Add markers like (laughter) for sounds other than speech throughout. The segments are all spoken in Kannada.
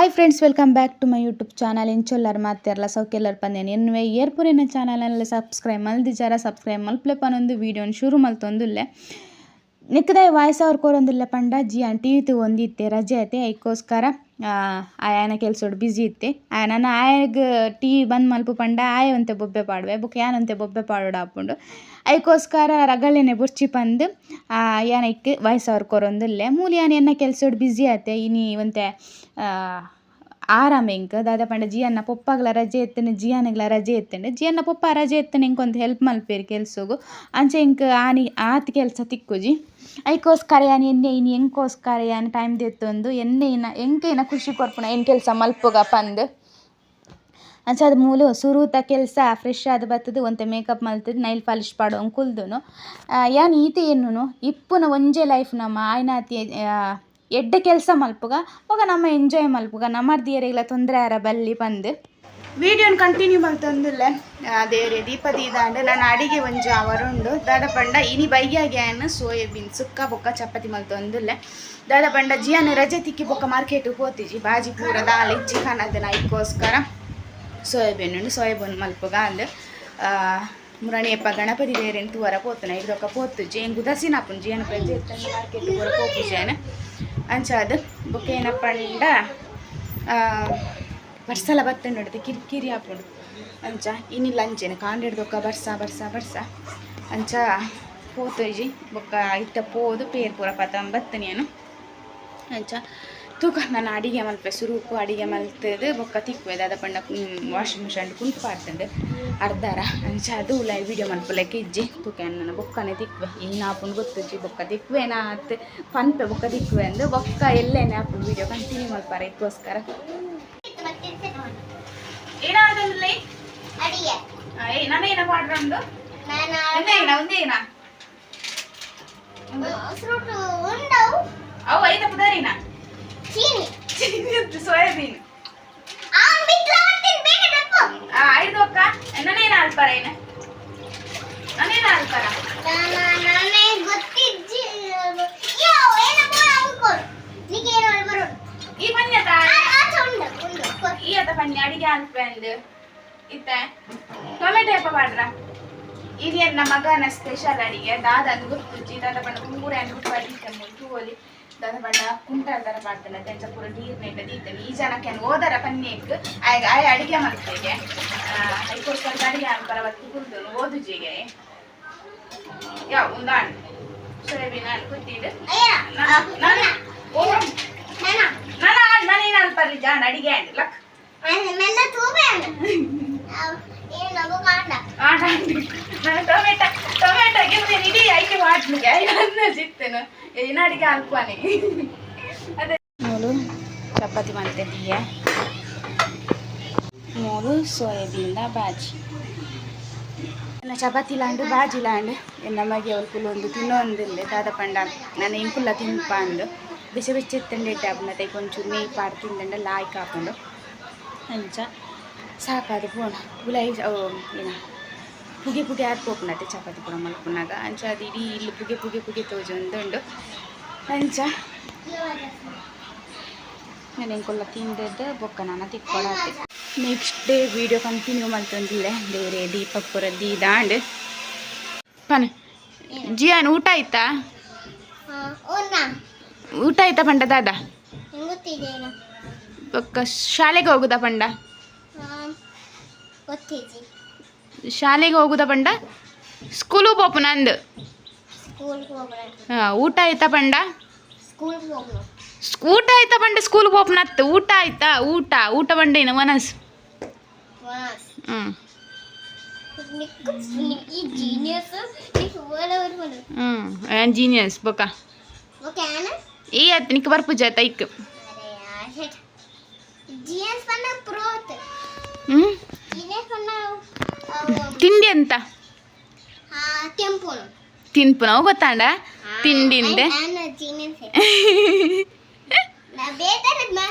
Hi friends welcome back to my YouTube channel ಇಂಚೊಲ್ಲರ್ ಮಾತಾರಲ್ಲ ಸೌಕೆಲ್ಲರ್ ಪಂದೇನು ಎನ್ನುವೆ ಏರ್ಪುರಿನ ಚಾನಲಲ್ಲಿ ಸಬ್ಸ್ಕ್ರೈಬ್ ಮಲ್ದಿಜಾರ ಸಬ್ಸ್ಕ್ರೈಬ್ ಮಲ್ಪ್ಲೆ ಪನೊಂದು ವೀಡಿಯೋನ ಶುರು ಮಲ್ತೊಂದುಲ್ಲೆ ನಿಕ್ಕದಾಯ ವಾಯ್ಸ್ ಅವ್ರ ಕೋರೊಂದುಲ್ಲೆ ಪಂಡ ಜಿ ಆನ್ ಟಿ ವಿ ಒಂದಿತ್ತೆ ರಜೆ ಐತೆ ಅದಕ್ಕೋಸ್ಕರ ಆಯನ ಕೆಲ್ಸೋಡು ಬಿಜಿ ಇತ್ತೆ ಆಯ ಆಯಾಗ ಟಿ ವಿ ಬಂದ್ ಮಲ್ಪು ಪಂಡ ಆಯ ಅಂತೆ ಬೊಬ್ಬೆ ಪಾಡುವೆ ಬುಕ್ ಯಾನಂತೆ ಬೊಬ್ಬೆ ಪಾಡೋಡ ಆಪುಂಡು ಅದಕ್ಕೋಸ್ಕರ ರಗಳೆನೆ ಬುರ್ಚಿ ಪಂದ್ ಏನಕ್ಕೆ ವಯಸ್ಸವ್ರ ಕೊರೊಂದಿಲ್ಲ. ಮೂಲು ಯಾನ್ ಎನ್ನ ಕೆಲ್ಸೋಡು ಬ್ಯುಸಿ ಆತೆ. ಇನಿ ಒಂತೆ ಆರಾಮ ಎಂಕ್ ದಾದ ಪಂಡ ಜಿಯನ್ನ ಪೊಪ್ಪಗಲ ರಜೆ ಎತ್ತನೆ ಜಿಯಾನಗಳ ರಜೆ ಎತ್ತುಂಡು ಜಿಯನ್ನ ಪೊಪ್ಪ ರಜೆ ಎತ್ತನೆ ಎಂಕ್ ಹೆಲ್ಪ್ ಮಲ್ಪೆರ್ ಕೆಲ್ಸಗು. ಅಂಚ ಎಂಕ್ ಆನಿ, ಆತ್ ಕೆಲಸ ತಿಕ್ಕುಜಿ. ಐಕೋಸ್ಕರ ಯಾನ್ ಎನ್ನೆ ಇನಿ ಎಂಕೋಸ್ಕರ ಯಾನ್ ಟೈಮ್ ದೆತ್ತೊಂದು. ಎನ್ನೆ ಇನ ಎಂಕೈನ ಖುಷಿ ಕೊರ್ಪುನ ಎನ್ ಕೆಲಸ ಮಲ್ಪುಗ ಪಂದ್. ಅಂಚ ಅದು ಮೂಲು ಸುರೂತ ಕೆಲಸ ಫ್ರೆಶ್ ಆದ್ ಬತ್ತುದು, ಒಂತೆ ಮೇಕಪ್ ಮಲ್ತುದು ನೈಲ್ ಪಾಲಿಶ್ ಪಾಡು ಕುಲ್ದುನು. ಯಾನ್ ಈತೆ ಎನ್ನುನು? ಇಪ್ಪುನ ಒಂಜೆ ಲೈಫ್ ನಮ ಆಯ್ನಾತಿ ಎಡ್ಡೆ ಕೆಲಸ ಮಲ್ಪುಗ ಅವಾಗ ನಮ್ಮ ಎಂಜಾಯ್ ಮಲ್ಪುಗ ನಮ್ಮ ದಿಯರೆಗ್ಲ ತೊಂದರೆ ಆರ ಬಲ್ಲಿ ಪಂದ್. ವಿಡಿಯೋನ್ ಕಂಟಿನ್ಯೂ ಮಲ್ತೊಂದುಲ್ಲೆ ದೇವ್ರೆ, ದೀಪ ದೀದಾಂಡ್. ನಾನು ಅಡಿಗೆ ಒಂಜಿ ಅವರುಂಡು. ದಾದ ಪಂಡ ಇನಿ ಬೈಯಾಗ್ಯಾನ್ ಸೋಯಾಬೀನ್ ಸುಕ್ಕ ಬೊಕ್ಕ ಚಪಾತಿ ಮಲ್ತೊಂದುಲ್ಲೆ ದಾದ ಪಂಡ ಜಿಯನ್ ರಜೆ ತಿಕ್ಕಿ ಬೊಕ್ಕ ಮಾರ್ಕೆಟ್ ಹೋತಿಜಿ ಬಾಜಿ ಪೂರ ದಾಳಿ ಚಿಕನ್ ಅದನ್ನ ನೈಕೋಸ್ಕರ ಸೋಯಾಬೀನ್ ಉಂಡು, ಸೋಯಾಬೀನ್ ಮಲ್ಪುಗ ಅಂದ್. ಮುರಣಿಯಪ್ಪ ಗಣಪತಿ ದೇರೆನ್ ತೂವರ ಪೋತುನ ಇಡೊಕ್ಕ ಪೋತುಜಿ ಎಂಗು ದಸಿನಾಪುಂಜಿ ಏನು ಪ್ರಜೆ ಮಾರ್ಕೆಟ್ ಪೂರ ಪೋಪುಜೇನ್ ಅಂಚಾದ್ ಬೊಕ ಏನಪ್ಪಂಡ ಬರ್ಸಲ ಬತ್ತಂಡು ಹಿಡ್ದು ಕಿರಿಕಿರಿ ಆಪುಂಡು. ಅಂಚ ಇನ್ನಿಲ್ಲ ಅಂಚೆನೆ ಕಾಂಡಿಡ್ದೊಕ್ಕ ಬರ್ಸ ಬರ್ಸ ಬರ್ಸ. ಅಂಚ ಪೋತುಜಿ ಬೊಕ್ಕ ಇತ್ತ ಪೋದು, ಪೇರ್ ಪೂರ ಪತ್ತ ಬತ್ತನೇನು ಅಂಚ ತೂಕ ನಾನು ಅಡಿಗೆ ಮಲ್ಪೆ ಸುರುಕು ಅಡಿಗೆ ಮಲ್ತದು ಬೊಕ್ಕ ತಿಕ್ಕುವೆ ದಾದ ಪಂಡ ವಾಷಿಂಗ್ ಮಿಷನ್ ಕುಂಟು ಪಾಡ್ತದೆ ಅರ್ಧಾರ ಅಂಚ ಅದು ಲೈ ವಿಡಿಯೋ ಮಲ್ಪಲೆಕ್ಕೆ ಇಜ್ಜಿ. ತೂಕ ನನ್ನ ಬೊಕ್ಕನೆ ತಿಕ್ಕುವೆ ಏನು ಆಪುಂಡು ಗೊತ್ತಿಜ್ಜಿ ಬೊಕ್ಕ ತಿಕ್ಕುವೆ ನಾತ್ ಪನ್ಪೆ ಬೊಕ್ಕ ತಿಕ್ಕುವೆ ಅಂದು ಬೊಕ್ಕ ಎಲ್ಲೇನೆ ಆಪುಂಡು ವಿಡಿಯೋ ಕಂಟಿನ್ಯೂ ಮಲ್ಪಾರ ಇದಕ್ಕೋಸ್ಕರ ನಾನೇನ ಒಂದೇನ ಒಂದೇನ? ಅವು ಐದ ಪುದರಿನ ಚೀನಿ ಸೋಯಾಬೀನ್ ಅವನ್ ಬಿಟ್ಲ ಮಾಡ್ತೀನಿ ಬೇಗ ತಪ್ಪು ಆ ಐದು ಅಕ್ಕ ನಾನೇನ ಅಲ್ಪರ ಏನ ನಾನೇನ ಅಲ್ಪರ ನನಗೆ ಗೊತ್ತಿಜ್ಜಿ ಯಾವ ಏನ ಬೋಳ ಅನ್ಕೋರು ನಿಗೆ ಏನು ಬರು ಈ ಪನ್ಯತ ಆಚೆ ಉಂಡು ಉಂಡು ಕೊರು. ಈ ಅತ ಪನ್ಯ ಅಡಿಗೆ ಅಲ್ಪ ಅಂದು ಇತ್ತ ಟೊಮೆಟೊ ಎಪ್ಪ ಪಾಡ್ರ ಇದು ನನ್ನ ಮಗನ ಸ್ಪೆಷಲ್ ಅಡಿಗೆ ದಾದ ಅಂದ್ ಗೊತ್ತುಜ್ಜಿ ದಾದ ಬಣ್ಣ ಪೂರ ಅನ್ಬಿಟ್ಟು ಅಡಿಗೆ ತೂವಲಿ ಕುಂಟಾಲ್ ತರ ಮಾಡ್ತಾನೆ ತೆಂಚ ಪೂರ ನೀರ್ ನೆಟ್ಟ ದೀತನೆ ಈ ಜನಕ್ಕೆ ಓದರ ಪನ್ನೇಕ್ ಆಯ್ ಆಯ್ ಅಡಿಗೆ ಮಾಡ್ತೇಗೆ ಅದಕ್ಕೋಸ್ಕರ ಅಡಿಗೆ ಅನ್ಪರ ಅವತ್ತು ಕುಲ್ದು ಓದುಜಿಗೆ ಯಾವ ಒಂದು ಹಣ್ಣು ಸೋಯಾಬೀನ್ ಹಣ್ಣು ಕುತ್ತಿದ್ದು ನನ್ನ ನಾನು ನಾನು. ಓ ನಾನ. ನಾನು. ನಾನೇನು ಅನ್ಪರ್ಲಿ ಜಾನ್ ಅಡಿಗೆ ಹಣ್ಣು ಲಕ್. ಅಣ್ಣ ಮೆಲ್ಲ ತೂಬೆ ಏನು (laughs) ನಾನು ಟೊಮೆಟೊ ಟೊಮೆಟೊ ಗೆಲ್ದೆ ಇಡೀ ಐಕೆ ಮಾಡ್ಲಿಕ್ಕೆ ಐದು ಸಿಗ್ತೇನೆ. ಏನ ಅಡಿಗೆ ಅಲ್ಪಾನೆ. ಅದೇ. ಮೂಲು ಚಪಾತಿ ಮಾಡ್ತಿದ್ದೀಯ? ಮೂರು ಸೋಯಾಬೀನ್ದ ಬಾಜಿ. ನನ್ನ ಚಪಾತಿ ಲಾಂಡು ಬಾಜಿ ಲಾಂಡು. ನಮಗೆ ಮಗೆ ಒಂದು ಒಂದು ತಿನ್ನೊಂದಿಲ್ಲ ದಾದ ಪಂಡ. ನಾನು ಇಂಕುಲ್ಲ ತಿನ್ಪ ಅಂದು. ಬಿಸಿ ಬಿಸಿ ಎತ್ತಂಡೆ ಇಟ್ಟಾಪುಂಡ ತೈ ಕೊಂಚೂರು ನೆಯ್ ಪಾಡು ತಿಂದಂಡ ಲಾಯ್ಕ್ ಹಾಕೊಂಡು. ಅಂಚ. ಪೋಣ ಗುಲೈ ಏನ ಪುಗೆ ಪುಗೆ ಆಡ್ಪೋಪುನತ್ತೆ ಚಪಾತಿ ಪೂರ ಮಲ್ಪುನಾಗ ಅಂಚ ಅದು ಇಡೀ ಇಲ್ಲಿ ಪುಗೆ ಪುಗೆ ಪುಗೆ ತೋಜೊಂದುಂಡು ಅಂಚ ನಾನು ಹೆಂಗೊಲ್ಲ ತಿಂದದ್ದು ಬೊಕ್ಕ ನಾನು ತಿಕ್ಕೊಳತ್ತೆ ನೆಕ್ಸ್ಟ್ ಡೇ ವಿಡಿಯೋ ಕಂಟಿನ್ಯೂ ಮಾಡ್ತಂದಿಲ್ಲ ದೇವ್ರೆ ದೀಪ ಪುರ ದೀದಾಂಡ್ ಪನ ಜಿಯಾನ್ ಊಟ ಆಯ್ತಾ? ಊಟ. ಆಯ್ತಾ ಪಂಡ ದಾದ? ಬೊಕ್ಕ ಶಾಲೆಗೆ ಹೋಗುದಾ ಪಂಡ? ಶಾಲೆಗೆ ಹೋಗುದ ಪಂಡ? ಸ್ಕೂಲು ಪೋಪು ನಂದು. ಸ್ಕೂಲ್ಗೆ ಹಾಂ ಊಟ ಆಯ್ತಾ ಪಂಡ? ಸ್ಕೂಲ್ಗೆ ಊಟ ಆಯ್ತಾ ಪಂಡ ಸ್ಕೂಲ್ ಪೋಪನತ್ತು ಊಟ ಆಯ್ತಾ? ಊಟ ಊಟ ಪಂಡ ಏನು ವನಸ್ ವಾಸ್ ಹ್ಞೂ ನಿಕ್ಕು ಈ ಜೀನಿಯಸ್ ಈ ಓಲವರು ಬರು ಹ್ಞೂ ಜೀನಿಯಸ್ ಬೊಕ್ಕ ಓಕೆ ಆನ ಈ ಅತ್ ನಿಕ್ ಅರೆ ಯಾರ್ ಜೀನ್ಸ್ ಪನ್ನ ಪ್ರೋತ್ ಹ್ಞೂ ತಿಂಡಿ ಅಂತ ತಿನ್ಪು. ನಾವು ಗೊತ್ತಾಂಡ? ತಿಂಡಿಂದೆ. ನಾನು ಜೀನ್ಸ್ ನಾ ಬೇತಾರದ್ ಮಾ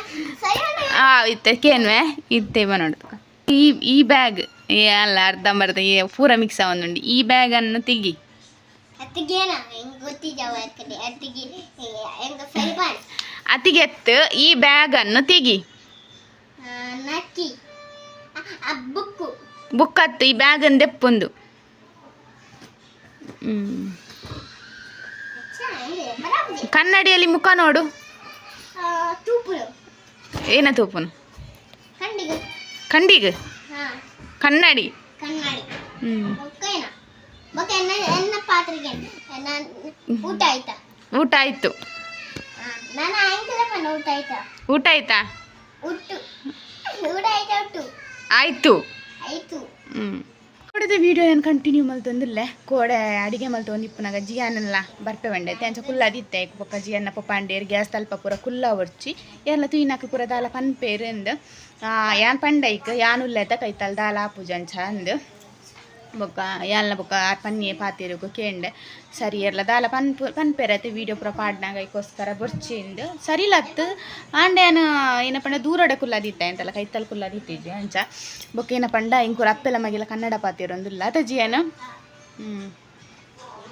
ಆ ಇತ್ತೆ ಕೇನ್ವೆ. ಇತ್ತೇವ ನೋಡು ಈ ಈ ಬ್ಯಾಗ್ ಅಲ್ಲ ಅರ್ಧಂಬರ್ಧ ಪೂರ ಮಿಕ್ಸ್ ಅವನುಂಡು ಈ ಬ್ಯಾಗನ್ನು ತೆಗಿ ಹೆಂಗ ಸರಿ ಮಾಡಿ. ಅತಿಗೆತ್ತು ಈ ಬ್ಯಾಗನ್ನು ತೆಗಿ ನಕ್ಕಿ ಆ ಬುಕ್ಕು ಬುಕ್ ಹತ್ತು ಈ ಬ್ಯಾಗ್. ಚೆನ್ನಾಗಿದೆ ಬರಾಬರಿ ಕನ್ನಡಿಯಲ್ಲಿ ಮುಖ ನೋಡು. ಏನ ತೂಪನು? ಕಂಡಿಗೆ. ಕನ್ನಡಿ. ಊಟ ಆಯ್ತಾ? ಊಟ ಆಯ್ತು. ಊಟ ಆಯ್ತಾ? ಊಟ ಆಯ್ತಾ? ಆಯ್ತಾ. ಕೊಡದ ವಿಡಿಯೋ ಏನು ಕಂಟಿನ್ಯೂ ಮಲ್ತೊಂದಿಲ್ಲ ಕೋಡೆ ಅಡಿಗೆ ಮಲ್ತೊಂದು ಇಪ್ಪನಾಗ. ಜಿಯಾನೆಲ್ಲ ಬರ್ಪೆವಂಡೆ ತೆಂಚ ಕುಲ್ಲ ಅದಿತ್ತೆ ಪೊಕ್ಕ ಜಿಯನ್ನ ಪಪ್ಪಾಂಡೇರ್ ಗ್ಯಾಸ್ ತಲ್ಪ ಪೂರ ಕುಲ್ಲ ಒಡ್ಚಿ ಎಲ್ಲ ತುಯ್ನಾಕ ಪೂರ ದಾಲ ಪನ್ಪೇರು ಆ ಯಾನ್ ಪಂಡೈಕ್ ಯಾನ್ ಉಲ್ಲೆತ ಕೈತಲ್ ದಾಲ ಆಪುಜಂಚ ಅಂದು. ಬೊಕ್ಕ, ಯಾಲ್ನ ಬೊಕ್ಕ ಪನ್ನಿಯೆ ಪಾತಿರುಗು ಕೇಂಡೆ. ಸರಿ ಎಲ್ಲ ದಾಲ ಪನ್ ಪನ್ಪೆರತ್ತೆ ವೀಡಿಯೋ ಪೂರ ಪಾಡ್ನಾಗ ಐಕೋಸ್ಕರ ಬರ್ಚಿಂದು. ಸರಿ ಲತ್ತು ಆಂಡೆ ಏನು ಏನಪ್ಪ ಅಂದ್ರೆ ದೂರಡೆ ಕುಲ್ಲ ದಿತ್ತ ಅಂತಲ್ಲ, ಕೈತಲ್ ಕುಲ್ಲ ದಿತ್ತಿದ್ದೆ ಅಂಚ. ಬೊಕ್ಕ ಏನಪ್ಪಂಡ ಇಂಕೂರ ಅಪ್ಪೆಲ್ಲ ಮಗಿಲ ಕನ್ನಡ ಪಾತಿರೊಂದಿಲ್ಲ ಅದ ಜಿಯನ ಹ್ಞೂ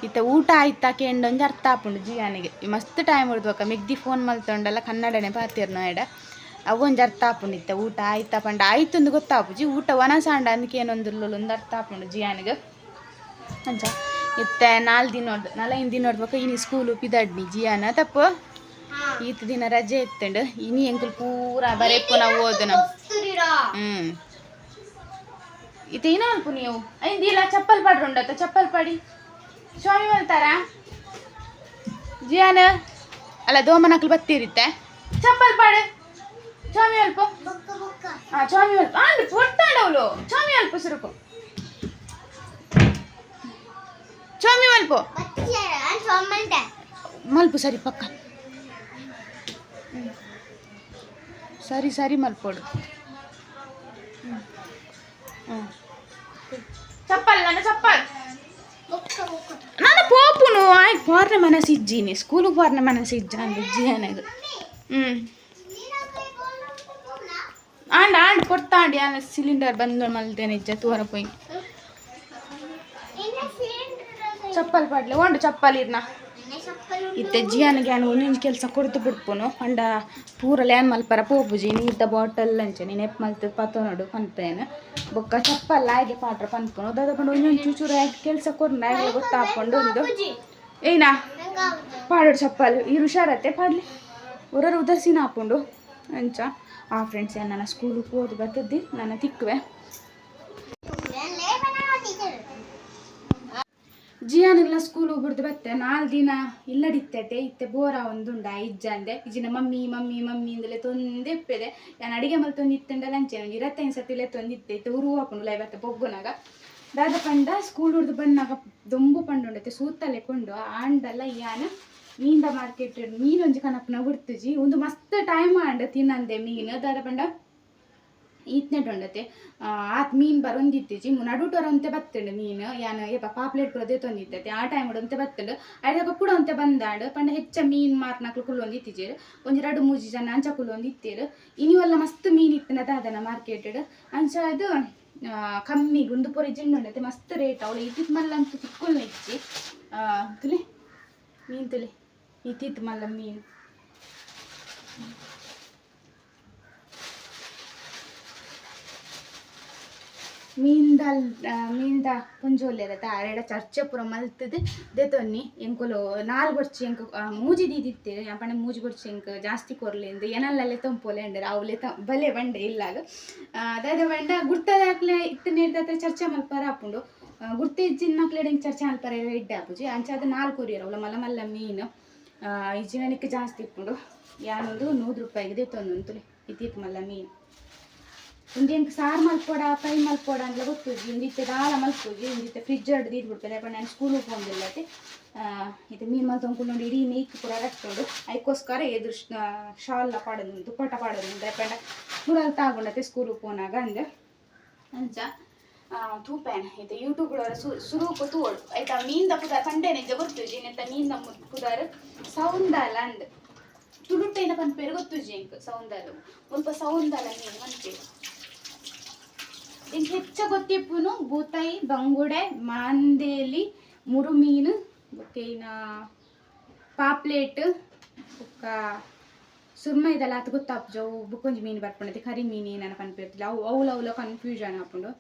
ಇತ್ತ ಊಟ ಆಯ್ತಾ ಕೇಂಡೊಂದು ಅರ್ಥ ಆಪುಂಡು ಜಿಯಾನಿಗೆ. ಮಸ್ತ್ ಟೈಮ್ ಹೊಡ್ದೋಕ ಮಿಗ್ದಿ ಫೋನ್ ಮಲ್ತೊಂಡಲ್ಲ ಕನ್ನಡನೆ ಪಾತಿರ್ನ ಎಡ. ಅವೊಂದು ಅರ್ಥ ಆಪುಂಡಿತ್ತ ಊಟ ಆಯ್ತಾ ಪಂಡ? ಆಯ್ತೊಂದು ಗೊತ್ತಾಪುಜಿ ಊಟ ವನಸಾಂಡ ಅಂದಕ್ಕೆ ಏನೊಂದು ಒಂದು ಅರ್ಥ ಆಪುಂಡು ಜಿಯಾನಿಗೆ ಅಂಚ. ಇತ್ತ ನಾಲ್ ದಿನ ನೋಡ್ದು ನಲೈನ್ ದಿನ ನೋಡ್ಬೇಕು, ಇನಿ ಸ್ಕೂಲು ಪಿದಾಡ್ನಿ ಜಿಯಾನ ತಪ್ಪು? ಈತ್ ದಿನ ರಜೆ ಇತ್ತಂಡು. ಇನಿ ಎಂಕುಲ್ ಪೂರ ಬರೆಪ್ಪು ನಾವು ಓದು ನಾವು ವಸ್ತುರಿರೋ ಹ್ಮ್. ಇದು ಏನ ಅನ್ಪು ನೀವು? ಐಂದಿಲ್ಲ ಚಪ್ಪಲ್ ಪಾಡ್ರು ಉಂಡತ್ತ, ಚಪ್ಪಲ್ ಪಡಿ. ಸ್ವಾಮಿ ಮಲ್ತಾರ ಜಿಯಾನ ಅಲ್ಲ ದೋಮನಕ್ಲು ಬತ್ತಿರುತ್ತೆ. ಚಪ್ಪಲ್ ಪಾಡು. ಸ್ವಾಮಿ ಅಲ್ಪ ಬೊಕ್ಕ ಬೊಕ್ಕ ಆ ಸ್ವಾಮಿ ಅಲ್ಪ ಆಂಡ್ ಪೊಟ್ಟಾಡವಳು ಸ್ವಾಮಿ ಅಲ್ಪ ಸುರುಕು ಸ್ವಾಮಿ ಮಲ್ಪು ಬತ್ತಿಯಾರ ಸೊಮ್ಮಂಟೆ ಮಲ್ಪು ಸರಿ ಪಕ್ಕ ಹ್ಮ್. ಸರಿ ಸರಿ ಮಲ್ಪೋಡು ಹ್ಞೂ ಚಪ್ಪಲ್ ನನ್ನ ಚಪ್ಪಲ್ ಬೊಕ್ಕ ಬೊಕ್ಕ ನಾನು ಪೋಪುನು ಆಯ್ತು ಪಾರ್ನೆ ಮನಸ್ಸು ಇಜ್ಜಿನಿ ಸ್ಕೂಲಿಗೆ ಪಾರ್ನೆ ಮನಸ್ಸು ಇಜ್ಜ ಅಂದ ಇಜ್ಜಿ ನನಗೆ ಹ್ಞೂ ಆಂಡ್ ಆಂಡ್ ಕೊಡ್ತಾಂಡಿ ಆ ಸಿಲಿಂಡರ್ ಬಂದು ಮಲ್ತೇನೆ ಇಜ್ಜ ತೂರ ಪೋಯಿ. ಚಪ್ಪಲ್ ಪಾಡ್ಲೆ ಒಂದು ಚಪ್ಪಲ್ ಇರ್ನ. ಇತ್ತೆ ಜಿಯಾನಿಗೆ ಗ್ಯಾನ್ ಒಂದೊಂದು ಕೆಲಸ ಕೊಡ್ತು ಬಿಡ್ಪುನು. ಅಂಡ ಪೂರ ಲ್ಯಾನ್ ಮಲ್ಪರ. ಪೋಪುಜಿ ನೀತ ಬಾಟಲ್ ಅಂಚೆ, ನೀನು ಎಪ್ ಮಲ್ತ ಪತ್ತ ನೋಡು ಬೊಕ್ಕ ಚಪ್ಪಲ್ ಆಯ್ಗೆ ಪಾಟ್ರ ಪಂತ್ಕೊಂಡು ದದಕೊಂಡು ಪಂಡ ಒಂದೊಂದು ಚೂಚೂರು ಕೆಲಸ ಕೆಲಸ ಕೊಡ್ನ, ಆಗ್ಲಿ ಗೊತ್ತಾಕೊಂಡು ಒಂದು. ಏನಾ ಪಾಡೋಡು ಚಪ್ಪಲ್. ಈ ಹುಷಾರತ್ತೆ ಪಾಡ್ಲಿ. ಊರರು ಉದರ್ಸಿನ ಹಾಕೊಂಡು ಅಂಚ. ಆ ಫ್ರೆಂಡ್ಸ್ ನನ್ನ ಸ್ಕೂಲಿಗೆ ಹೋದ್ ಬರ್ತದ್ದಿ ನನ್ನ ತಿಕ್ಕುವೆ. ಜಿಯಾನೆಲ್ಲ ಸ್ಕೂಲ್ ಹೋಗ್ಬಿಡ್ದು ಬತ್ತೆ ನಾಲ್ಕು ದಿನ ಇಲ್ಲದಿತ್ತೆ ಇತ್ತೆ ಬೋರ ಒಂದುಂಡ ಇಜ್ಜಂದೆ ಇಜ್ಜಿನ ಮಮ್ಮಿ ಮಮ್ಮಿ ಮಮ್ಮಿ ಅಂದಲೇ ತೊಂದೆ ಇಪ್ಪದೆ ನಾನು ಅಡಿಗೆ ಮಲ್ ತೊಂದಿತ್ತಂಡ ಲಂಚೆ ನಂಗೆ ಇರತ್ತೈದು ಸತಿಲೆ ತೊಂದಿತ್ತೆ. ಇತ್ತು ಉರು ಹಾಕೊಂಡು ಇವತ್ತು ಬೊಗ್ಗುನಾಗ. ದಾದ ಪಂಡ ಸ್ಕೂಲ್ ಹುಡ್ದು ಬಂದಾಗ ದೊಂಬು ಪಂಡುಂಡೈತೆ ಸೂತಲೆ ಕೊಂಡು ಆಂಡಲ್ಲ ಯಾನ ಮೀನ್ದ ಮಾರ್ಕೆಟ್ ಮೀನ್ ಒಂಜಿ ಕನಪನ ಬಿಡ್ತುಜಿ ಒಂದು ಮಸ್ತ್ ಟೈಮ್ ಆಂಡ ತಿನ್ನಂದೆ ಮೀನ್. ದಾದ ಪಂಡ ಈತ್ನೆಟ್ ಉಂಡತೆ ಆತ್ ಮೀನ್ ಬರೊಂದಿತ್ತಿಜಿ ನಡುಟೊರಂತೆ ಬತ್ತುಂಡು ಮೀನ್. ಯಾನ ಏಪ ಪಾಪ್ಲೆಟ್ ಪುರ ದೇತೊಂದಿತ್ತತೆ ಆ ಟೈಮ್ ಉಡಂತೆ ಬತ್ತಂಡು. ಪುಡ ಅಂತೆ ಬಂದಾಂಡ್. ಪಂಡ ಹೆಚ್ಚ ಮೀನ್ ಮಾರ್ನಕ್ಲು ಕುಲ್ಲೊಂದು ಇತ್ತಿಜೇರು ಒಂಜಿ ಎರಡು ಮೂಜಿ ಜನ ಅಂಚ ಕುಲ್ಲೊಂದು ಇತ್ತೀರು ಇನಿವಲ್ಲ ಮಸ್ತ್ ಮೀನ್ ಇತ್ತಿನ ದಾದನ ಮಾರ್ಕೆಟೆಡ್ ಅಂಚ ಅದು ಕಮ್ಮಿ ಗುಂಡು ಪೊರಿ ಜಿಂಡುಂಡತೆ ಮಸ್ತ್ ರೇಟ್ ಅವಳು ಇತ್ತಿತ್ ಮಲ್ಲಂತೂ ತಿಕ್ಕುಲ್ನ ಆ, ತುಲಿ ಮೀನ್ ತುಲಿ. ಇತ್ತಿತ್ ಮಲ್ಲ ಮೀನ್ ಮೀನ್ದ ಮೀನ್ದ ಪುಂಜೋಲಿ ಇರತ್ತ ಆರೆಡ ಚರ್ಚೆ ಪೂರ ಮಲ್ತದೆ ದೆತೊನ್ನಿ ಎಂಕುಲು ನಾಲ್ ಬರ್ಚಿ ಎಂಕ್ ಮೂಜಿ ದೀದಿತ್ತೆ ಪಂಡ ಮೂಜಿ ಬರ್ಚಿ ಎಂಕ್ ಜಾಸ್ತಿ ಕೊರ್ಲೆಂದು ಏನಲ್ಲಲ್ಲೇ ತಂಪೋಲೆ ಅಂಡರ್ ಅವಲೆ ತ ಬಲೆ ಬಂಡೆ ಇಲ್ಲಾಗ ಅದಾದ ಬಂಡ ಗುರ್ತದಾಕ್ಲೆ ಇತ್ತು ನೀಡ್ದತ್ರ ಚರ್ಚೆ ಮಲ್ಪರ ಹಾಕೊಂಡು ಗುರ್ತಿ ಎಂಕ್ ಚರ್ಚೆ ಮಲ್ಪಾರ ಇಡ್ಡೆ ಹಾಪುಜಿ ಅಂಚ ಅದು ನಾಲ್ಕು ಕೊರಿಯರ್ ಅವಳ ಮಲ್ಲ ಮಲ್ಲ ಮೀನು ಇಜ್ಜಿನಕ್ಕೆ ಜಾಸ್ತಿ ಇಪ್ಪುಂಡು ಯಾನೊಂದು ನೂರು ರೂಪಾಯಿಗೆ ದೆತ್ತೊಂದು ಇತ್ತಿತ್ತು ಮಲ್ಲ ಮೀನು ಒಂದಿ ಎಂಕ್ ಸಾರು ಮಲ್ಪೋಡ ಫ್ರೈ ಮಲ್ಪೋಡ ಅಂತ ಗೊತ್ತುಜಿ ಒಂದಿತ್ತೆ ದಾಲ ಮಲ್ಪೋಜಿ ಒಂದಿತ್ತೆ ಫ್ರಿಜ್ ಹಿಡ್ದು ಇದು ಬಿಡ್ತಾರೆ ಯಾಕಂದ್ರೆ ನಾನು ಸ್ಕೂಲಿಗೆ ಹೋಗಿಲ್ಲತ್ತೆ ಇದು ಮೀನು ಮಲ್ತೊಂಡ್ಕೊಂಡು ಇಡೀ ನೀಕ್ ಪೂರ ರಟ್ಟೋಡು ಅದಕ್ಕೋಸ್ಕರ ಎದುರು ಶಾಲ್ನ ಪಾಡೋದು ದುಪ್ಪಟ್ಟ ಪಾಡೋದು ಅಂತ ಯಾಕಂಡ ನೂರಲ್ಲಿ ತಾಗೊಂಡತ್ತೆ ಸ್ಕೂಲಿಗೆ ಹೋನಾಗ ಅಂದೆ ಅಂಚ ತೂಪೇನ ಐತೆ. ಯೂಟ್ಯೂಬ್ ಸು ಸುರು ತೂವಡು ಆಯ್ತಾ ಮೀನ್ದ ಪುದಾರ್ ಪಂಡೇನೆ ಇದ್ದ ಗೊತ್ತುಜಿ ನೆತ್ತ ಮೀನ್ದ ಪುದಾರ್? ಸೌಂದಲ ಅಂದ್ ತುಡುಟೇನ ಪನ್ಪೇರು ಗೊತ್ತುಜಿ ಎಂಕ್ ಸೌಂದಲು ಸ್ವಲ್ಪ ಸೌಂದಲ ಮೀನು ಮಂತೇರು ಇಂಕ ಹೆಚ್ಚ ಗೊತ್ತಿಪ್ಪುನು ಬೂತಾಯಿ, ಬಂಗುಡೆ, ಮಾಂದೇಲಿ, ಮುರುಮೀನು ಬೊಕ್ಕೇನ ಪಾಪ್ಲೇಟ್, ಬೊಕ್ಕ ಸುರ್ಮ ಇದೆಲ್ಲ ಅದು ಗೊತ್ತಾಪ್ಜವು ಬುಕ್ಕೊಂಜಿ ಮೀನು ಬರ್ಪುಂಡತೆ ಕರಿ ಮೀನು ಏನನ ಪನ್ಪಿರ್ತಿಲ್ಲ. ಅವು, ಅವ್ಲ ಅವ್ಲ ಕನ್ಫ್ಯೂಷನ್ ಆಪುಂಡು.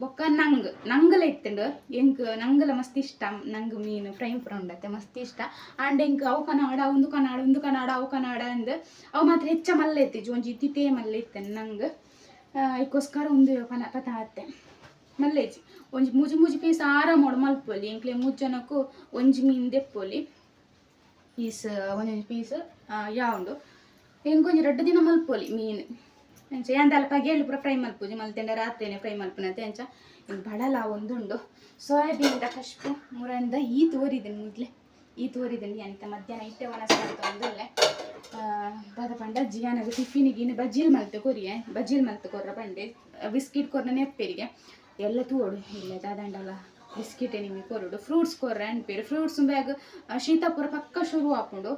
ಬೊಕ್ಕ ನಂಗ್, ನಂಗಲ ಇತ್ತಂಡು. ಎಂಕ್ ನಂಗಲ ಮಸ್ತ್ ಇಷ್ಟ, ನಂಗ್ ಮೀನು, ಫ್ರೈ ಅತ್ತೆ ಮಸ್ತ್ ಇಷ್ಟ. ಆಂಡ್ ಎಂಕ್ ಅವು ಕನಾಡ ಒಂದು ಕನಾಡ ಒಂದು ಕನಾಡ ಅವು ಕನಾಡ ಅಂದ್, ಅವು ಮಾತ್ರ ಹೆಚ್ಚ ಮಲ್ಲ ಎತ್ತಿಜು ಒಂಜಿ ತಿತೇ ಮಲ್ಲ ಇತ್ತೇನೆ ನಂಗ್. ಇದಕ್ಕೋಸ್ಕರ ಒಂದು ಪನ, ಪತ ಅತ್ತೆ ಮಲ್ಲೇಜಿ ಒಂಜಿ ಮುಜಿ ಮೂಜಿ ಪೀಸ್ ಆರ ಮಾಡು ಮಲ್ಪೊಲಿ. ಎಂಕ್ಲೆ ಮೂಜ್ ಜನಕ್ಕೂ ಒಂಜಿ ಮೀನು ದೆಪ್ಪೊಲಿ. ಪೀಸ್ ಒಂದೊಂದು ಪೀಸ್ ಯಾವುದು ಹೆಂಗೊಂಜಿ ಎರಡು ದಿನ ಮಲ್ಪೊಲಿ ಮೀನು. ಎಂಚ ಎಂದಲ್ಪ ಪುರ ಫ್ರೈ ಮಲ್ಪುಜಿ, ಮಲ್ತೆಂಡ ರಾತ್ರಿನೇ ಫ್ರೈ ಮಲ್ಪುನಂತೆ ಎಂಚ. ಇನ್ನು ಬಡಲ ಒಂದುಂಡು. ಸೋಯಾಬೀನ್ದ ಕಷ್ಟು ಮುರಂದ ಈ ತೋರಿದ್ದೀನಿ ಮೊದಲೇ. ಈ ತೋರಿದ್ದೀನಿ ಅಂತ ಮಧ್ಯಾಹ್ನ ಇಟ್ಟೆ ಒಣಸ್ಕೊಂಡು ಒಂದಲ್ಲೇ ದಾದ ಪಂಡ ಜಿಯಾನಗ ಟಿಫಿನಿಗೆ ಇನ್ನು ಬಜ್ಜಿಲ್ ಮಲ್ತು ಕೊರಿಯೆ, ಬಜ್ಜಿಲ್ ಮಲ್ತು ಕೊರ್ರ ಪಂಡೆ. ಬಿಸ್ಕಿಟ್ ಕೊರ್ನ ನೆಪ್ಪೆರಿಗೆ. ಎಲ್ಲ ತೋಡು ಇಲ್ಲ ದಾದಂಡಲ್ಲ ಬಿಸ್ಕಿಟ್ ನಿಮಗೆ ಕೊರುಡು ಫ್ರೂಟ್ಸ್ ಕೊರ್ರೆ ಅನ್ಪೇರು ಫ್ರೂಟ್ಸ್ ಬ್ಯಾಗ್ ಶೀತಾಪುರ ಪಕ್ಕ ಶುರು ಆಪುಂಡು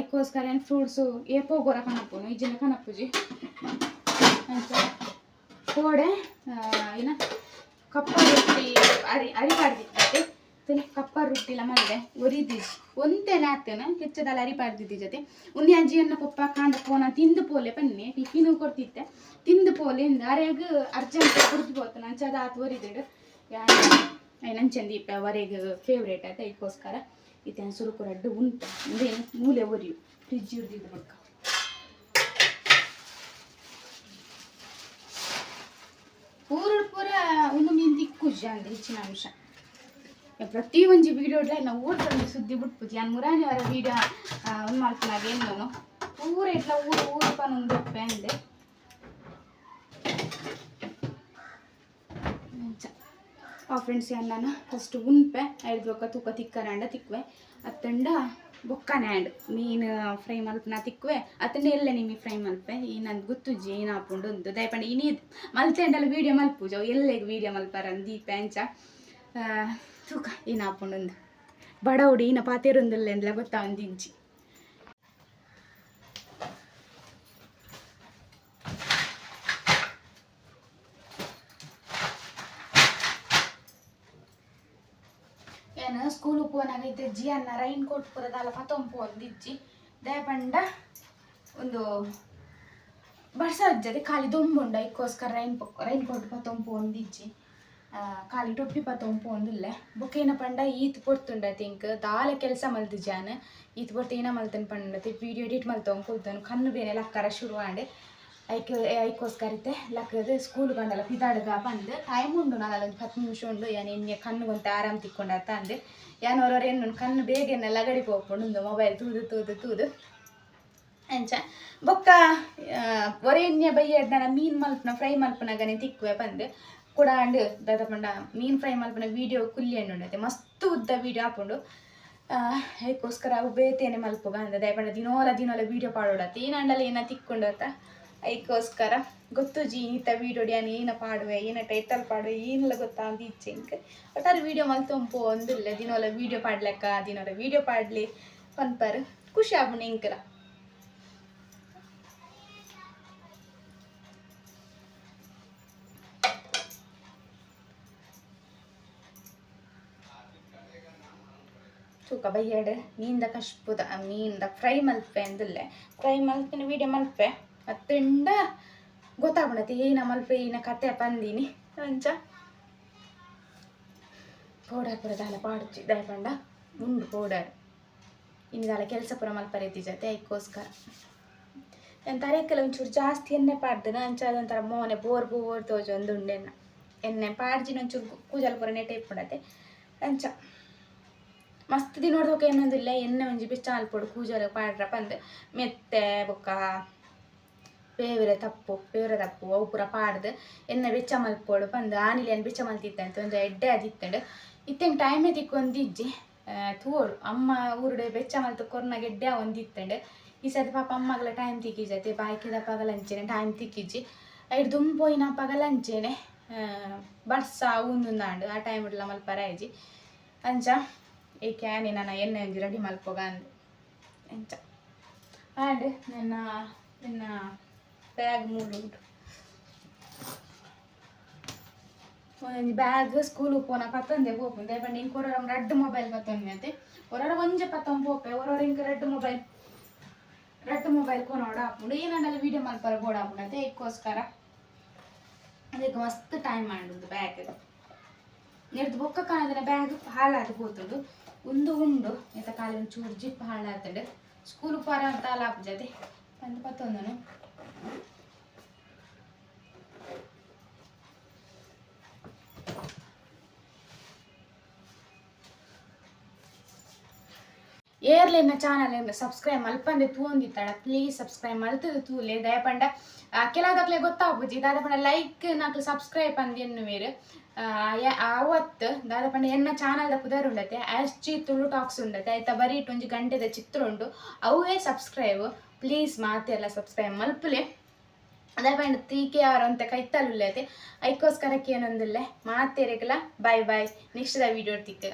ಐಕೋಸ್ಕರ ಏನು ಫ್ರೂಟ್ಸು ಏಪೋ ಗೊರ ಕನಪುನು ಇಜ್ಜಿನ ಕನಪುಜಿ ಅಂತ. ಕೋಡೆ ಏನ ಕಪ್ಪ ರೊಟ್ಟಿ, ಅರಿ ಅರಿ ಪಾಡ್ದಿತ್ತೆ ತಲೆ ಕಪ್ಪ ರೊಟ್ಟಿಲ ಮಾಡಿದೆ ಒರಿದೀಜ್ ಒಂತೆಲೆ ಆತೇನೆ ಕೆಚ್ಚದಲ್ಲಿ ಅರಿ ಪಾಡ್ದಿದ್ದಿ ಜೊತೆ ಉನ್ನಿ ಅಜ್ಜಿಯನ್ನ ಪಪ್ಪ, ಕಾಂಡ ಪೋನ, ತಿಂದು ಪೋಲೆ ಪನ್ನಿ ಟಿಫಿನು ಕೊಡ್ತಿತ್ತೆ ತಿಂದು ಪೋಲೆ ಅರೆಗ್ ಅರ್ಜೆಂಟ್ ಕುರ್ತು ಹೋತು ನಂಚದ ಆತು ಒರಿದಿಡು. ನಂಚಂದಿ ಇಪ್ಪ ಅವರಿಗೆ ಫೇವ್ರೇಟ್ ಆಯ್ತಾ? ಇದಕ್ಕೋಸ್ಕರ ಇತ್ತೇನು ಸುರುಕು ರಡ್ಡು ಉಂಟು. ಅಂದ್ರೆ ಮೂಲೆ ಒರಿಯು. ಫ್ರಿಜ್ ಹಿಡ್ದಿದ್ದು ಬಡ್ಕ. ಪೂರ ಪೂರ ಒಂದು ಮೀನು ದಿಕ್ಕು ಅಂದ್ರೆ ಹೆಚ್ಚಿನ ಅಂಶ. ಪ್ರತಿ ಒಂಜಿ ವಿಡಿಯೋಡ್ಲ ನಾವು ಊರ್ದಲ್ಲಿ ಸುದ್ದಿ ಬಿಟ್ಪುಜಿ. ನಾನು ಮುರಾನಿ ಅವರ ವಿಡಿಯೋ ಒಂದು ಮಾಡ್ತೀನಿ ನಾನು ಪೂರ ಇಟ್ಲ ಊರು ಊರು ಪನ್ನೊಂದು ಬೆಪ್ಪೆ ಅಂದೆ. ಫ್ರೆಂಡ್ಸ್ ನಾನು ಫಸ್ಟ್ ಉನ್ಪೆ ಐದು ಬೊಕ್ಕ ತೂಕ ತಿಕ್ಕರಾಂಡ ತಿಕ್ವೆ ಅತ್ತಂಡ ಬೊಕ್ಕನ್ಯಾಂಡ್ ಮೀನು ಫ್ರೈ ಮಲ್ಪನ ತಿಕ್ವೆ ಅತ್ತಂಡ ಎಲ್ಲ ನಿಮಗೆ ಫ್ರೈ ಮಲ್ಪೆ. ಈ ನಂದು ಗೊತ್ತುಜ್ಜಿ ಏನು ಹಾಕೊಂಡು ಒಂದು ದಯಪಂಡ ಇನಿ ಮಲ್ತೆಂಡಲ್ಲ ವೀಡಿಯೋ ಮಲ್ಪುಜ ಎಲ್ಲೆಗೆ ವೀಡಿಯೋ ಮಲ್ಪಾರ ದೀಪ ಅಂಚ ಆ, ತೂಕ ಏನು ಹಾಕೊಂಡು ಒಂದು ಬಡ ಹುಡಿ ಇನ್ನ ಎಂದ್ಲ ಗೊತ್ತಾ ಒಂದು ಇಂಚಿ ಏನು ಸ್ಕೂಲು ಪೋನಾಗೈತೆ ಜಿ ಅನ್ನ ರೈನ್ ಕೋಟ್ ಪುರದಾಲ ಪತೊಂಪು ಒಂದಿಜ್ಜಿ ದಯಪಂಡ ಒಂದು ಬರ್ಸ ಅಜ್ಜದೆ ಖಾಲಿ ದೊಂಬುಂಡ ಇಕ್ಕೋಸ್ಕರ ರೈನ್ ರೈನ್ ಕೋಟ್ ಪತೊಂಪು ಒಂದಿಜ್ಜಿ ಖಾಲಿ ಟೊಪ್ಪಿ ಪತೊಂಪು ಒಂದಿಲ್ಲೆ ಬೊಕೇನ ಪಂಡ ಈತ್ ಪೊರ್ತುಂಡ ತಿಂಕ್, ದಾಲ ಕೆಲಸ ಜಾನ್ ಈತ್ ಪೊರ್ತು ಏನ ಮಲ್ತನ್ ಪಂಡ ವಿಡಿಯೋ ಎಡಿಟ್ ಮಲ್ತವ್ ಕೂತನು ಕಣ್ಣು ಬೇನೆ ಲಕ್ಕರ ಶುರು ಆಂಡೆ ಐಕ್ ಐಕೋಸ್ಕರ ಇತ್ತೆ ಲಕ್ಕದ ಸ್ಕೂಲ್ ಬಂದಲ್ಲ ಪಿದಾಡ್ಗ ಬಂದು ಟೈಮ್ ಉಂಡು ನಾನು ಒಂದು ಹತ್ತು ನಿಮಿಷ ಉಂಡು ಯಾನು ಹಿಂಗೆ ಕಣ್ಣು ಗೊಂತ ಆರಾಮ್ ತಿಕ್ಕೊಂಡ ಅಂದೆ ಯಾನು ಅವ್ರವ್ರು ಏನು ಕಣ್ಣು ಬೇಗನೆ ಲಗಡಿ ಹೋಗ್ಕೊಂಡು ಮೊಬೈಲ್ ತೂದು ತೂದು ತೂದು. ಅಂಚ ಬೊಕ್ಕ ಎಣ್ಣೆ ಬೈಯೆಡ್ದನ ಮೀನ್ ಮಲ್ಪನ, ಫ್ರೈ ಮಲ್ಪನಗನೆ ತಿಕ್ಕುವೆ ಬಂದು, ಕೂಡ ಅಂಡ್ ದಾದ ಪಂಡ ಮೀನ್ ಫ್ರೈ ಮಲ್ಪನ ವೀಡಿಯೋ ಕುಲ್ಲಿ ಉಂಡತೆ. ಮಸ್ತ್ ಉದ್ದ ವೀಡಿಯೋ ಹಾಕೊಂಡು ಅದಕ್ಕೋಸ್ಕರ ಅವು ಬೇತೇನೆ ಮಲ್ಪುಗ ಅಂದ ದಯಪಂಡ ದಿನೋಲ ದಿನೋಲ ವೀಡಿಯೋ ಪಾಡೋಡತ್ತೆ ಏನಂಡಲ್ಲ ಏನ ತಿಕ್ಕೊಂಡತ್ತ ಅದಕ್ಕೋಸ್ಕರ ಗೊತ್ತು ಜಿ ಈತ ವೀಡಿಯೋ ಏನ ಪಾಡುವೆ, ಏನ ಟೈಟಲ್ ಪಾಡುವೆ, ಏನೆಲ್ಲ ಗೊತ್ತಾ ಅಂತ ಇಚ್ಛೆ ಇಂಕ ಒಟ್ಟಾರೆ ವೀಡಿಯೋ ಮಲ್ತೊಂಪು ಒಂದಿಲ್ಲ, ದಿನೋಲ ವೀಡಿಯೋ ಪಾಡ್ಲೆಕ್ಕ, ದಿನೋಲ ವೀಡಿಯೋ ಪಾಡ್ಲಿ ಪನ್ಪರ್ ಖುಷಿ ಆಗ್ಬಿಡ ಇಂಕರ ತೂಕ ಬೈಯಡ್ ಮೀನ್ದ ಕಷ್ಪುದ ಮೀನ್ದ ಫ್ರೈ ಮಲ್ಪೆ ಅಂದಿಲ್ಲೆ. ಫ್ರೈ ಮಲ್ಪಿನ ವೀಡಿಯೋ ಮಲ್ಪೆ. ಅತ್ತಿಂಡ ಗೊತ್ತಾಗ್ಬಿಡತ್ತೆ. ಏನ ಮಲ್ಪ ಏನ ಕತೆ ಪಂದಿನಿ ಅಂಚ ಪೌಡರ್ ಪುರ ದಾಲ ಪಾಡ್ಚಿ ದಯಪಂಡ ಉಂಡು ಪೌಡರ್. ಇನ್ನು ದಾಲ ಕೆಲಸ ಪುರ ಮಲ್ಪರೈತಿ ಜೊತೆ ಅದಕ್ಕೋಸ್ಕರ ನನ್ನ ತರೇಕಲ್ಲ ಒಂಚೂರು ಜಾಸ್ತಿ ಎಣ್ಣೆ ಪಾಡ್ದನ ಅಂಚ ಅದೊಂಥರ ಮೋನೆ ಬೋರ್ ಬೋರ್ ತೋಜು ಒಂದು ಉಂಡೆನ್ನ. ಎಣ್ಣೆ ಪಾಡ್ಜಿನ ಒಂಚೂರು ಕೂಜಲ್ ಪುರ ನೆಟ್ಟೆ ಇಟ್ಬಿಡತ್ತೆ. ಅಂಚ ಮಸ್ತ್ ದಿನೋಡ್ದೋಕೆ ಏನೊಂದಿಲ್ಲ ಎಣ್ಣೆ ಒಂಜಿ ಬಿಚ್ಚ ಅಲ್ಪಡು ಕೂಜಲ ಪಾಡ್ರ ಪಂದ್ ಮೆತ್ತೆ, ಬೊಕ್ಕ ಬೇವರೆ ತಪ್ಪು ಬೇವರೆ ತಪ್ಪು, ಅವು ಪೂರ ಪಾಡ್ದು ಎನ್ನ ಬೆಚ್ಚ ಮಲ್ಪೋಡು ಬಂದು ಆನಿಲಿ ಏನು ಬೆಚ್ಚ ಮಲ್ತಿತ್ತಂತ, ಒಂದು ಎಡ್ಡೆ ಅದಿತ್ತಂಡು. ಇತ್ತಂಗೆ ಟೈಮೇ ತಿಕ್ಕೊಂದಿಜ್ಜಿ ತೋಳು ಅಮ್ಮ ಊರುಡೆ ಬೆಚ್ಚ ಮಲ್ತು ಕೊರ್ನ ಗೆಡ್ಡೆ ಒಂದಿತ್ತಂಡು. ಈ ಸತಿ ಪಾಪ ಅಮ್ಮಗಳ ಟೈಮ್ ತಿಕ್ಕಿಜತೆ ಬಾಯ್ಕಿದ ಪಗಲ ಅಂಚೆನೆ ಟೈಮ್ ತಿಕ್ಕಿಜ್ಜಿ. ಐಟ್ ದುಂಪೋಯಿನ ಪಗಲ ಅಂಚೆನೆ ಬರ್ಸ ಉಂದುಂದಾಂಡು ಆ ಟೈಮ್ ಇಡ್ಲ ಮಲ್ಪರಾಯ್ಜಿ ಅಂಚ ಈ ಕ್ಯಾನಿ ನನ್ನ ಎಣ್ಣೆ ಒಂಜಿ ರೆಡಿ ಮಲ್ಪೋಗ ಅಂದು, ಅಂಚ. ಆಂಡ್, ನನ್ನ ನನ್ನ ಬ್ಯಾಗ್ ಮೂಡುಂಟು ಒಂದೊಂದು ಬ್ಯಾಗ್ ಸ್ಕೂಲ್ ಪೋನ ಪತ್ತೊಂದೆ ಪೋಪುಂದೆ ಬಂದು ಇಂಕ ಕೊರೋರ ರೆಡ್ ಮೊಬೈಲ್ ಪತ್ತೊಂದೆ ಅಂತೆ. ಒರರ ಒಂಜೆ ಪತ್ತೊಂದು ಪೋಪೆ. ಒರರ ಇಂಕ ರೆಡ್ ಮೊಬೈಲ್ ರೆಡ್ ಮೊಬೈಲ್ ಕೊನೋಡ ಹಾಕೊಂಡು ಏನಂಡಲ್ಲಿ ವಿಡಿಯೋ ಮಲ್ಪರ ಪರ ಹಾಕೊಂಡು ಅದೇ ಇದಕ್ಕೋಸ್ಕರ ಅದಕ್ಕೆ ಮಸ್ತ್ ಟೈಮ್ ಮಾಡುದು ಬ್ಯಾಗ್ ನೆಡ್ದು ಬೊಕ್ಕ ಕಾಣದ್ರೆ ಬ್ಯಾಗ್ ಹಾಳಾದ್ ಹೋತದು. ಒಂದು ಉಂಡು. ಎಂತ ಕಾಲಿನ ಚೂರ್ ಜಿಪ್ ಹಾಳಾಗ್ತದೆ ಸ್ಕೂಲ್ ಪರ ಅಂತ ಅಲ್ಲ ಜೊತೆ. ಪತ್ತೊಂದನು ಏರ್ಲೆನ ಚಾನಲ್ ಸಬ್ಸ್ಕ್ರೈಬ್ ಮಲ್ಪಂದೆ ತೂಂದಿತ್ತಾಳ ಪ್ಲೀಸ್ ಸಬ್ಸ್ಕ್ರೈಬ್ ಮಲ್ತದ ತೂಲೆ ದಯಪಂಡ. ಕೆಲವುದಕ್ಲೆ ಗೊತ್ತಾಗ್ಬುಜಿ ದಾದ ಪಂಡ ಲೈಕ್ ನಾಕು ಸಬ್ಸ್ಕ್ರೈಬ್ ಅಂದ್ ಮೇರು ಅವತ್ತು ದಾದಪಂಡ ಎನ್ನ ಚಾನಲ್ದ ಪುದರ್ ಉಂಡತೆ ಅಷ್ಟಿ ತುಳು ಟಾಕ್ಸ್ ಉಂಡತೆ ಆಯ್ತಾ, ಬರೀ ಒಂಜಿ ಗಂಟೆದ ಚಿತ್ರ ಉಂಡು. ಅವೇ ಸಬ್ಸ್ಕ್ರೈಬ್ ಪ್ಲೀಸ್ ಮಾತೆಲ್ಲ ಸಬ್ಸ್ಕ್ರೈಬ್ ಮಲ್ಪುಲೆ. ಅದೇ ಪಂಡ ತೀಕೆ ಅವರ ಅಂತ ಕೈತಲ್ಲುಲ್ಲತೆ ಐಕೋಸ್ಕರಕ್ಕೆ ಏನೊಂದಿಲ್ಲ ಮಾತೇರೆಗಲ ಬಾಯ್ ಬಾಯ್ ನೆಕ್ಸ್ಟ್ ವಿಡಿಯೋ ತಿಕ್ಕ